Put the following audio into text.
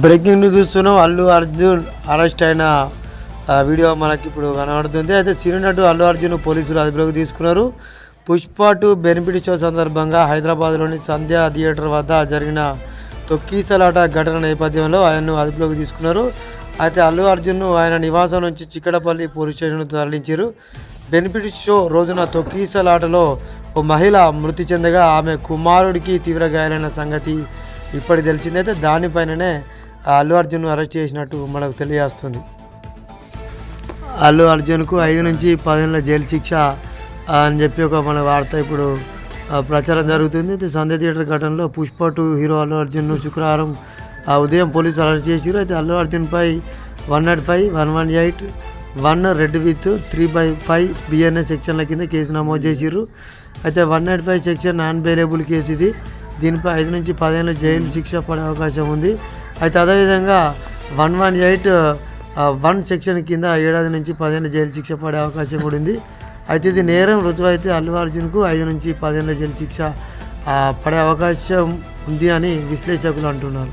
Breaking news చూస్తున్నాం. Allu Arjun arrest అయిన video మనకి ఇప్పుడు కనబడుతుంది. అయితే సినీ అల్లు అర్జున్ పోలీసులు అదుపులోకి తీసుకున్నారు. పుష్ప టు బెనిఫిట్ షో సందర్భంగా హైదరాబాద్లోని సంధ్యా థియేటర్ వద్ద జరిగిన తొక్కీసలాట ఘటన నేపథ్యంలో ఆయన్ను అదుపులోకి తీసుకున్నారు. అయితే అల్లు అర్జున్ను ఆయన నివాసం నుంచి చిక్కడపల్లి పోలీస్ స్టేషన్కు తరలించారు. బెనిఫిట్ షో రోజున తొక్కీసలాటలో ఓ మహిళ మృతి చెందగా ఆమె కుమారుడికి తీవ్ర గాయాలైన సంగతి ఇప్పటి తెలిసిందైతే దానిపైననే అల్లు అర్జున్ అరెస్ట్ చేసినట్టు మనకు తెలియజేస్తుంది. అల్లు అర్జున్కు ఐదు నుంచి పదిహేనుల జైలు శిక్ష అని చెప్పి ఒక మన వార్త ఇప్పుడు ప్రచారం జరుగుతుంది. అయితే సంధ్య థియేటర్ ఘటనలో పుష్ప టూ హీరో అల్లు అర్జున్ను శుక్రవారం ఆ ఉదయం పోలీసులు అరెస్ట్ చేసిరు. అయితే Allu అర్జున్పై one not five one one eight one read with three by five BNS సెక్షన్ల కింద కేసు నమోదు చేసిర్రు. అయితే one not five section non bailable case ఇది. దీనిపై ఐదు నుంచి పదిహేను జైలు శిక్ష పడే అవకాశం ఉంది. అయితే అదేవిధంగా one one eight one section కింద ఏడాది నుంచి పదిహేను జైలు శిక్ష పడే అవకాశం కూడా ఉంది. అయితే ఇది నేరం రుజువు అయితే అల్లు అర్జున్కు ఐదు నుంచి పదిహేను జైలు శిక్ష పడే అవకాశం ఉంది అని విశ్లేషకులు అంటున్నారు.